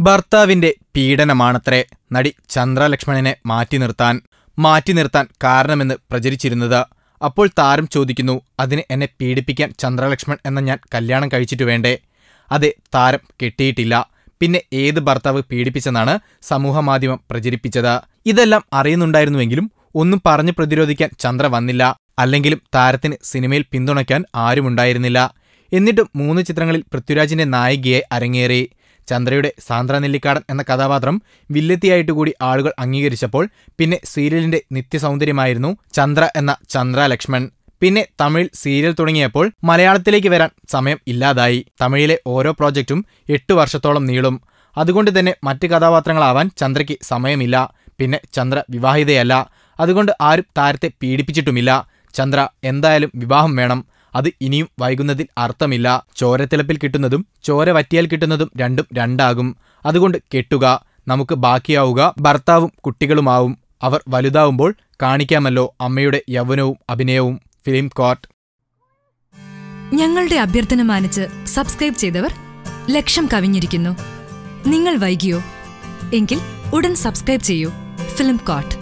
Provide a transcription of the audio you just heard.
ഭർത്താവിന്റെ പീഡനമാണത്രേ നടി ചന്ദ്രലക്ഷ്മണനെ മാറ്റി നിർത്താൻ മാറ്റി നിർത്താൻ കാരണമെന്ന് പ്രചരിച്ചിരുന്നത്. അപ്പോൾ താരം ചോദിക്കുന്നു അതിന് എന്നെ പീഡിപ്പിക്കാൻ ചന്ദ്രലക്ഷ്മൺ എന്ന ഞാൻ കല്യാണം കഴിച്ചിട്ട് വേണ്ടേ? അതെ താരം കെട്ടിയിട്ടില്ല. പിന്നെ ഏത് ഭർത്താവ് പീഡിപ്പിച്ചെന്നാണ് സമൂഹമാധ്യമം പ്രചരിപ്പിച്ചത്. ഇതെല്ലാം അറിയുന്നുണ്ടായിരുന്നുവെങ്കിലും ഒന്നും പറഞ്ഞു പ്രതിരോധിക്കാൻ ചന്ദ്ര വന്നില്ല. അല്ലെങ്കിലും താരത്തിന് സിനിമയിൽ പിന്തുണയ്ക്കാൻ ആരുമുണ്ടായിരുന്നില്ല. എന്നിട്ടും മൂന്ന് ചിത്രങ്ങളിൽ പൃഥ്വിരാജിന്റെ നായികയെ അരങ്ങേറി. ചന്ദ്രയുടെ സാന്ദ്ര നെല്ലിക്കാടൻ എന്ന കഥാപാത്രം വില്ലെത്തിയായിട്ട് കൂടി ആളുകൾ അംഗീകരിച്ചപ്പോൾ പിന്നെ സീരിയലിന്റെ നിത്യസൗന്ദര്യമായിരുന്നു ചന്ദ്ര എന്ന ചന്ദ്ര ലക്ഷ്മൺ. പിന്നെ തമിഴ് സീരിയൽ തുടങ്ങിയപ്പോൾ മലയാളത്തിലേക്ക് വരാൻ സമയം ഇല്ലാതായി. തമിഴിലെ ഓരോ പ്രോജക്റ്റും എട്ടു വർഷത്തോളം നീളും. അതുകൊണ്ട് തന്നെ മറ്റ് കഥാപാത്രങ്ങളാവാൻ ചന്ദ്രയ്ക്ക് സമയമില്ല. പിന്നെ ചന്ദ്ര വിവാഹിതയല്ല. അതുകൊണ്ട് ആരും താരത്തെ പീഡിപ്പിച്ചിട്ടുമില്ല. ചന്ദ്ര എന്തായാലും വിവാഹം വേണം. അത് ഇനിയും വൈകുന്നതിൽ അർത്ഥമില്ല. ചോരത്തിളപ്പിൽ കിട്ടുന്നതും ചോര വറ്റിയാൽ കിട്ടുന്നതും രണ്ടും രണ്ടാകും. അതുകൊണ്ട് കെട്ടുക നമുക്ക് ബാക്കിയാവുക ഭർത്താവും കുട്ടികളുമാവും. അവർ വലുതാവുമ്പോൾ കാണിക്കാമല്ലോ അമ്മയുടെ യൗവനവും അഭിനയവും. Film court. ഞങ്ങളുടെ അഭ്യർത്ഥന മാനിച്ച് സബ്സ്ക്രൈബ് ചെയ്തവർ ലക്ഷം കവിഞ്ഞിരിക്കുന്നു. നിങ്ങൾ വൈകിയോ? എങ്കിൽ ഉടൻ സബ്സ്ക്രൈബ് ചെയ്യൂ. Film coat